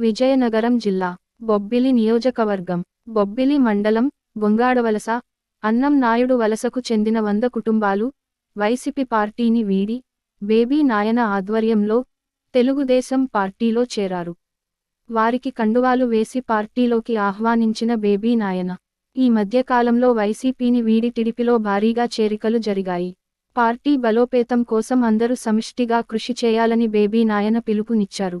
విజయనగరం జిల్లా బొబ్బిలి నియోజకవర్గం బొబ్బిలి మండలం బొంగాడవలస అన్నం నాయుడు వలసకు చెందిన వంద కుటుంబాలు వైసీపీ పార్టీని వీడి బేబీ నాయన ఆధ్వర్యంలో తెలుగుదేశం పార్టీలో చేరారు. వారికి కండువాలు వేసి పార్టీలోకి ఆహ్వానించిన బేబీ నాయన ఈ మధ్యకాలంలో వైసీపీని వీడి టిడిపిలో భారీగా చేరికలు జరిగాయి. పార్టీ బలోపేతం కోసం అందరూ సమిష్టిగా కృషి చేయాలని బేబీ నాయన పిలుపునిచ్చారు.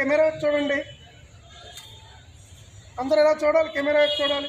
కెమెరా చూడండి. అందరు ఎలా చూడాలి? కెమెరా చూడాలి.